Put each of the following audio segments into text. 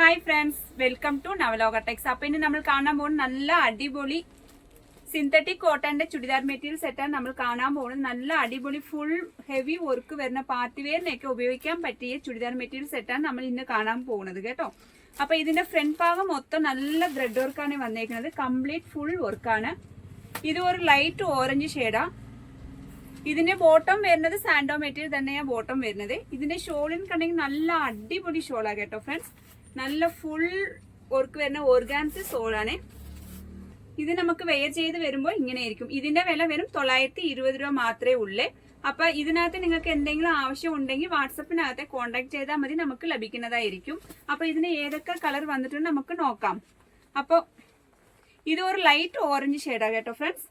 Hi friends welcome to Navaloka Tex അപ്പൊ ഇനി നമ്മൾ കാണാൻ പോകുന്ന നല്ല അടിപൊളി സിന്തറ്റിക് കോട്ടന്റെ ചുടിദാർ മെറ്റീരിയൽ സെറ്റാണ് നമ്മൾ കാണാൻ പോകുന്നത്. നല്ല അടിപൊളി ഫുൾ ഹെവി വർക്ക് വരുന്ന പാർട്ടി വെയറിനൊക്കെ ഉപയോഗിക്കാൻ പറ്റിയ ചുടിദാർ മെറ്റീരിയൽ സെറ്റാണ് നമ്മൾ ഇന്ന് കാണാൻ പോകുന്നത് കേട്ടോ. അപ്പൊ ഇതിന്റെ ഫ്രണ്ട് ഭാഗം മൊത്തം നല്ല ത്രെഡ് വർക്കാണ് വന്നേക്കുന്നത്. കംപ്ലീറ്റ് ഫുൾ വർക്കാണ് ഇത് ഒരു ലൈറ്റ് ഓറഞ്ച് ഷെയ്ഡാ ഇതിന്റെ ബോട്ടം വരുന്നത് സാൻഡോ മെറ്റീരിയൽ തന്നെയാണ് ബോട്ടം വരുന്നത്. ഇതിന്റെ ഷോളിൻ കണ്ടെങ്കിൽ നല്ല അടിപൊളി ഷോളാണ് കേട്ടോ ഫ്രണ്ട്സ് നല്ല ഫുൾ വർക്ക് വരുന്ന ഓർഗാൻസ് സോളാണ് ഇത് നമുക്ക് വെയർ ചെയ്ത് വരുമ്പോൾ ഇങ്ങനെ ആയിരിക്കും. ഇതിന്റെ വില വരും തൊള്ളായിരത്തി ഇരുപത് രൂപ മാത്രമേ ഉള്ളൂ. അപ്പൊ ഇതിനകത്ത് നിങ്ങൾക്ക് എന്തെങ്കിലും ആവശ്യം ഉണ്ടെങ്കിൽ വാട്സപ്പിനകത്തെ കോൺടാക്ട് ചെയ്താൽ മതി നമുക്ക് ലഭിക്കുന്നതായിരിക്കും. അപ്പൊ ഇതിന് ഏതൊക്കെ കളർ വന്നിട്ടുണ്ട് നമുക്ക് നോക്കാം. അപ്പോൾ ഇത് ഒരു ലൈറ്റ് ഓറഞ്ച് ഷെയ്ഡാണ് കേട്ടോ ഫ്രണ്ട്സ്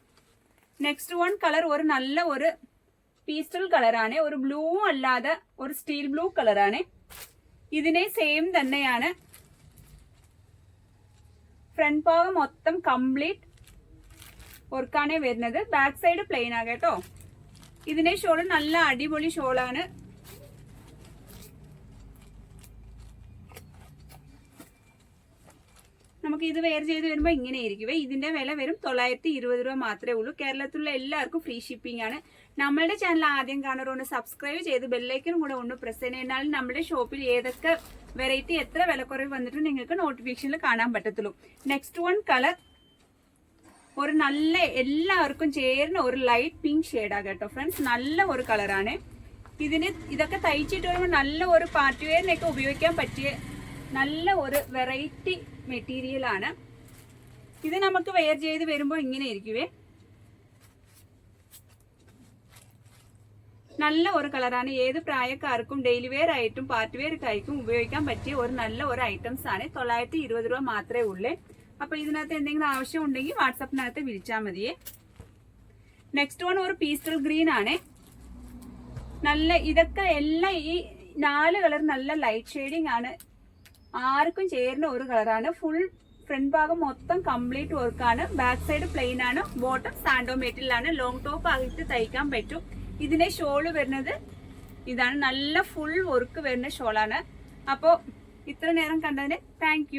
നെക്സ്റ്റ് വൺ കളർ ഒരു നല്ല ഒരു പീസ്റ്റൽ കളറാണ് ഒരു ബ്ലൂ അല്ലാതെ ഒരു സ്റ്റീൽ ബ്ലൂ കളറാണ് ഇതിനെ സെയിം തന്നെയാണ്. ഫ്രണ്ട് ഭാഗം മൊത്തം കംപ്ലീറ്റ് വർക്കാണേ വരുന്നത്. ബാക്ക് സൈഡ് പ്ലെയിൻ ആ കേട്ടോ. ഇതിന്റെ ഷോൾ നല്ല അടിപൊളി ഷോളാണ് നമുക്ക് ഇത് വെയർ ചെയ്ത് വരുമ്പോൾ ഇങ്ങനെ ഇരിക്കുവേ ഇതിന്റെ വില വരും തൊള്ളായിരത്തി ഇരുപത് രൂപ മാത്രമേ ഉള്ളൂ. കേരളത്തിലുള്ള എല്ലാവർക്കും ഫ്രീ ഷിപ്പിംഗ് ആണ്. നമ്മളുടെ ചാനൽ ആദ്യം കാണുന്നവരൊന്ന് സബ്സ്ക്രൈബ് ചെയ്ത് ബെല്ലൈക്കനും കൂടെ ഒന്ന് പ്രസ് ചെയ്യണമെന്നാൽ നമ്മുടെ ഷോപ്പിൽ ഏതൊക്കെ വെറൈറ്റി എത്ര വിലക്കുറവ് വന്നിട്ടും നിങ്ങൾക്ക് നോട്ടിഫിക്കേഷനിൽ കാണാൻ പറ്റത്തുള്ളൂ. നെക്സ്റ്റ് വൺ കളർ ഒരു നല്ല എല്ലാവർക്കും ചേരുന്ന ഒരു ലൈറ്റ് പിങ്ക് ഷെയ്ഡാണ് കേട്ടോ ഫ്രണ്ട്സ് നല്ല ഒരു കളറാണ് ഇതിന് ഇതൊക്കെ തയ്ച്ചിട്ട് വരുമ്പോൾ നല്ല ഒരു പാർട്ടി വെയറിനൊക്കെ ഉപയോഗിക്കാൻ പറ്റിയ നല്ല ഒരു വെറൈറ്റി മെറ്റീരിയൽ ആണ്. ഇത് നമുക്ക് വെയർ ചെയ്ത് വരുമ്പോൾ ഇങ്ങനെ ഇരിക്കുവേ. നല്ല ഒരു കളറാണ് ഏത് പ്രായക്കാർക്കും ഡെയിലി വെയർ ആയിട്ടും പാർട്ടി വെയർ ആയിട്ടും ഉപയോഗിക്കാൻ പറ്റിയ ഒരു നല്ല ഒരു ഐറ്റംസ് ആണ്. തൊള്ളായിരത്തി ഇരുപത് രൂപ മാത്രമേ ഉള്ളേ. അപ്പൊ ഇതിനകത്ത് എന്തെങ്കിലും ആവശ്യം ഉണ്ടെങ്കിൽ വാട്സപ്പിനകത്ത് വിളിച്ചാൽ മതിയേ. നെക്സ്റ്റ് വൺ ഒരു പീസ്റ്റൽ ഗ്രീൻ ആണ്. നല്ല ഇതൊക്കെ എല്ലാം ഈ നാല് കളർ നല്ല ലൈറ്റ് ഷെയ്ഡിങ് ആണ് ആർക്കും ചേരുന്ന ഒരു കളറാണ്. ഫുൾ ഫ്രണ്ട് ഭാഗം മൊത്തം കംപ്ലീറ്റ് വർക്കാണ് ബാക്ക് സൈഡ് പ്ലെയിൻ ആണ്. ബോട്ടം സാൻഡോ മെറ്റീരിയലാണ് ലോങ് ടോപ്പ് ആയിട്ട് തയ്ക്കാൻ പറ്റും. ഇതിനെ ഷോൾ വരുന്നത് ഇതാണ്. നല്ല ഫുൾ വർക്ക് വരുന്ന ഷോളാണ് അപ്പോൾ ഇത്ര നേരം കണ്ടതിന് താങ്ക്